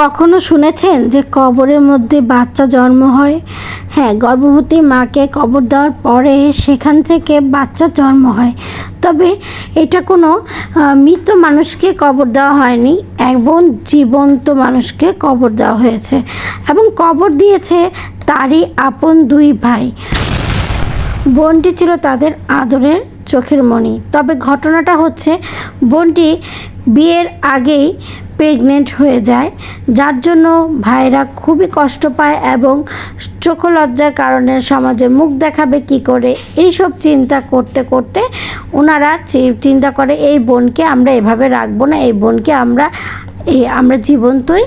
কখনো শুনেছেন যে কবরের মধ্যে বাচ্চা জন্ম হয়? হ্যাঁ গর্ভবতী মাকে কবর দেওয়ার পরে সেখান থেকে বাচ্চা জন্ম হয়। তবে এটা কোনো মৃত মানুষকে কবর দেওয়া হয়নি এবং জীবন্ত মানুষকে কবর দেওয়া হয়েছে এবং কবর দিয়েছে তারই আপন দুই ভাই। বোনটি ছিল তাদের আদরের চোখের মণি। তবে ঘটনাটা হচ্ছে, বোনটি বিয়ের আগেই প্রেগনেন্ট হয়ে যায়, যার জন্য ভাইরা খুবই কষ্ট পায় এবং চোখলজ্জার কারণে সমাজে মুখ দেখাবে কি করে, এইসব চিন্তা করতে করতে ওনারা চিন্তা করে, এই বোনকে আমরা এভাবে রাখব না, এই বোনকে আমরা আমরা জীবন্তই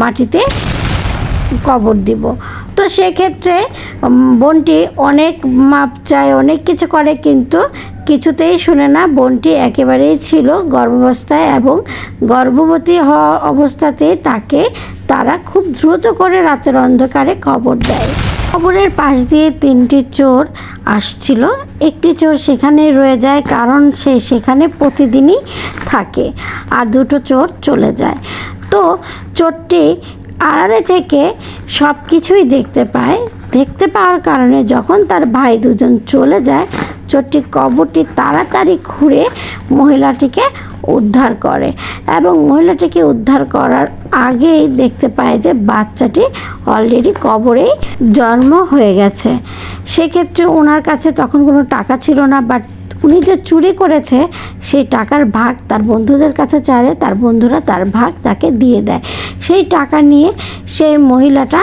মাটিতে কবর দিব। তো সেক্ষেত্রে বোনটি অনেক মাপ চায়, অনেক কিছু করে, কিন্তু কিছুতেই শুনে না, বোনটি একেবারেই ছিল গর্ভাবস্থায় এবং গর্ভবতী হওয়া অবস্থাতে তাকে তারা খুব দ্রুত করে রাতের অন্ধকারে খবর দেয়। খবরের পাশ দিয়ে তিনটি চোর আসছিল। একটি চোর সেখানে রয়ে যায়, কারণ সে সেখানে প্রতিদিনই থাকে আর দুটো চোর চলে যায়। তো চোরটি আড়ালে থেকে সব কিছুই দেখতে পায়। দেখতে পাওয়ার কারণে যখন তার ভাই দুজন চলে যায় চোরটি কবরটি তাড়াতাড়ি ঘুরে মহিলাটিকে উদ্ধার করে এবং মহিলাটিকে উদ্ধার করার আগেই দেখতে পায় যে বাচ্চাটি অলরেডি কবরেই জন্ম হয়ে গেছে। সেক্ষেত্রে ওনার কাছে তখন কোনো টাকা ছিল না বাট উনি যে চুরি করেছে, সেই টাকার ভাগ তার বন্ধুদের কাছে চাইলে তার বন্ধুরা তার ভাগ তাকে দিয়ে দেয়। সেই টাকা নিয়ে সেই মহিলাটা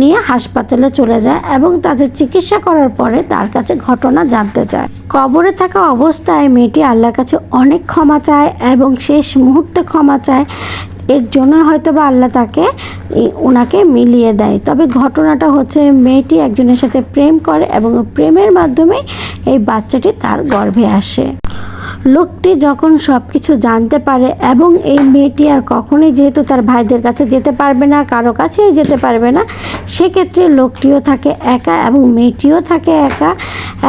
নিয়ে হাসপাতালে চলে যায় এবং তাদের চিকিৎসা করার পরে তার কাছে ঘটনা জানতে চায়। কবরে থাকা অবস্থায় মেয়েটি আল্লাহর কাছে অনেক ক্ষমা চায় এবং শেষ মুহূর্তে ক্ষমা চায়। এর জন্য হয়তো বা আল্লাহ তাকে ওনাকে মিলিয়ে দেয়। তবে ঘটনাটা হচ্ছে মেয়েটি একজনের সাথে প্রেম করে এবং প্রেমের মাধ্যমে এই বাচ্চাটি তার গর্ভে আসে। লোকটি যখন সব কিছু জানতে পারে এবং এই মেয়েটি আর কখনোই যেহেতু তার ভাইদের কাছে যেতে পারবে না, কারও কাছেই যেতে পারবে না, সেক্ষেত্রে লোকটিও থাকে একা এবং মেয়েটিও থাকে একা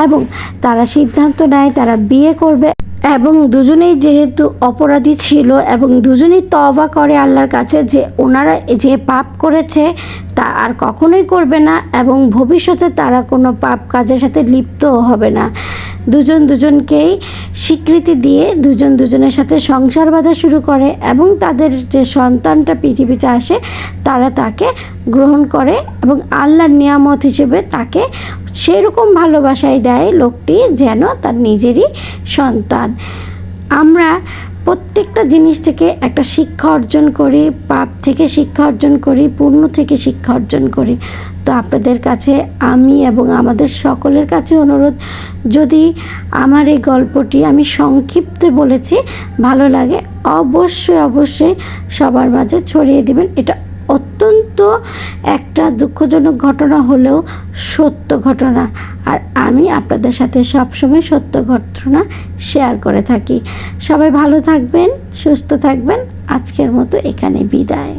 এবং তারা সিদ্ধান্ত নেয় তারা বিয়ে করবে। এবং দুজনেই যেহেতু অপরাধী ছিল এবং দুজনেই তবা করে আল্লাহর কাছে যে ওনারা যে পাপ করেছে তা আর কখনোই করবে না এবং ভবিষ্যতে তারা কোনো পাপ কাজের সাথে লিপ্তও হবে না। দুজন দুজনকেই স্বীকৃতি দিয়ে দুজন দুজনের সাথে সংসার বাঁধা শুরু করে এবং তাদের যে সন্তানটা পৃথিবীতে আসে, তারা তাকে গ্রহণ করে এবং আল্লাহর নিয়ামত হিসেবে তাকে সেরকম ভালোবাসাই দেয় লোকটি যেন তার নিজেরই সন্তান। আমরা প্রত্যেকটা জিনিস থেকে একটা শিক্ষা অর্জন করি, পাপ থেকে শিক্ষা অর্জন করি, পুণ্য থেকে শিক্ষা অর্জন করি। তো আপনাদের কাছে আমি এবং আমাদের সকলের কাছে অনুরোধ, যদি আমার এই গল্পটি আমি সংক্ষিপ্তে বলেছি, ভালো লাগে, অবশ্যই অবশ্যই সবার মাঝে ছড়িয়ে দিবেন। এটা অত্যন্ত একটা দুঃখজনক ঘটনা হলেও সত্য ঘটনা। আর আমি আপনাদের সাথে সবসময় সত্য ঘটনা শেয়ার করে থাকি। সবাই ভালো থাকবেন, সুস্থ থাকবেন। আজকের মতো এখানে বিদায়।